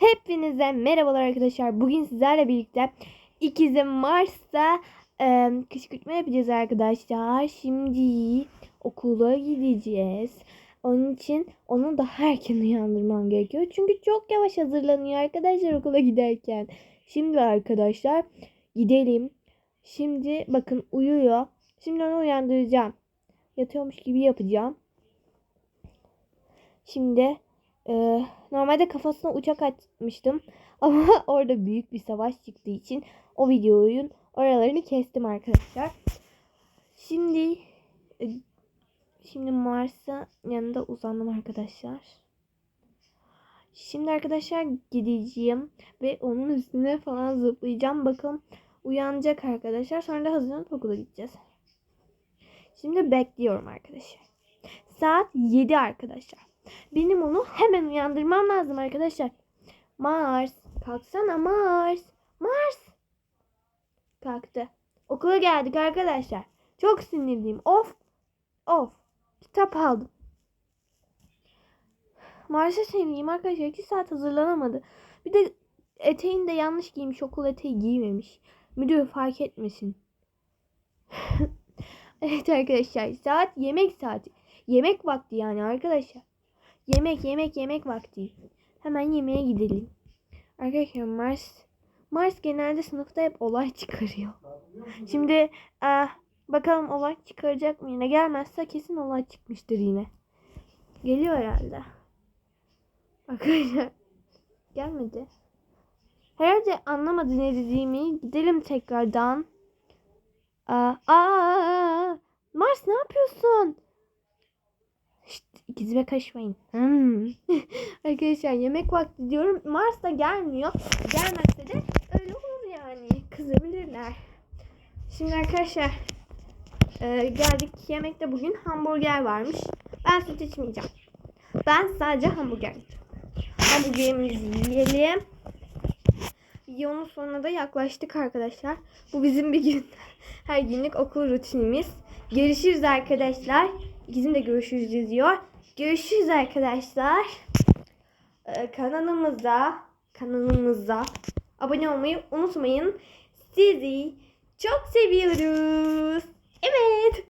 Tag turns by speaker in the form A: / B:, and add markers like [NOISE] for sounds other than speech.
A: Hepinize merhabalar arkadaşlar. Bugün sizlerle birlikte ikizim Mars'ta e, kışkırtma yapacağız arkadaşlar. Şimdi okula gideceğiz. Onun için onu daha erken uyandırmam gerekiyor. Çünkü çok yavaş hazırlanıyor arkadaşlar okula giderken. Şimdi arkadaşlar gidelim. Şimdi bakın uyuyor. Şimdi onu uyandıracağım. Yatıyormuş gibi yapacağım. Şimdi ee, normalde kafasına uçak atmıştım. [LAUGHS] Ama orada büyük bir savaş çıktığı için o videonun oralarını kestim arkadaşlar. Şimdi e, şimdi Mars'a yanında uzandım arkadaşlar. Şimdi arkadaşlar gideceğim ve onun üstüne falan zıplayacağım. Bakın uyanacak arkadaşlar. Sonra da hazırlanıp okula gideceğiz. Şimdi bekliyorum arkadaşlar. Saat 7 arkadaşlar. Benim onu hemen uyandırmam lazım arkadaşlar. Mars. Kalksana Mars. Mars. Kalktı. Okula geldik arkadaşlar. Çok sinirliyim. Of. Of. Kitap aldım. Mars'a sinirliyim arkadaşlar. 2 saat hazırlanamadı. Bir de eteğini de yanlış giymiş. Okul eteği giymemiş. Müdür fark etmesin. [LAUGHS] evet arkadaşlar. Saat yemek saati. Yemek vakti yani arkadaşlar. Yemek yemek yemek vakti. Hemen yemeğe gidelim. Arkadaşlar Mars Mars genelde sınıfta hep olay [LAUGHS] çıkarıyor. Şimdi eh, bakalım olay çıkaracak mı yine? Gelmezse kesin olay çıkmıştır yine. Geliyor herhalde. Arkadaşlar gelmedi. Herhalde anlamadı ne dediğimi. Gidelim tekrardan. Aa, aa, Mars ne yapıyorsun? Şşt, ikizime kaçmayın. Hmm. [LAUGHS] Arkadaşlar yemek vakti diyorum. Mars da gelmiyor. Gelmezse de öyle olur yani. Kızabilirler. Şimdi arkadaşlar e, geldik. Yemekte bugün hamburger varmış. Ben süt içmeyeceğim. Ben sadece hamburger yiyeceğim. Hamburgerimizi yiyelim. Videonun sonuna da yaklaştık arkadaşlar. Bu bizim bir gün her günlük okul rutinimiz. Görüşürüz arkadaşlar. İkizim de görüşürüz diyor. Görüşürüz arkadaşlar. Ee, kanalımıza kanalımıza abone olmayı unutmayın. Sizi çok seviyoruz. Evet.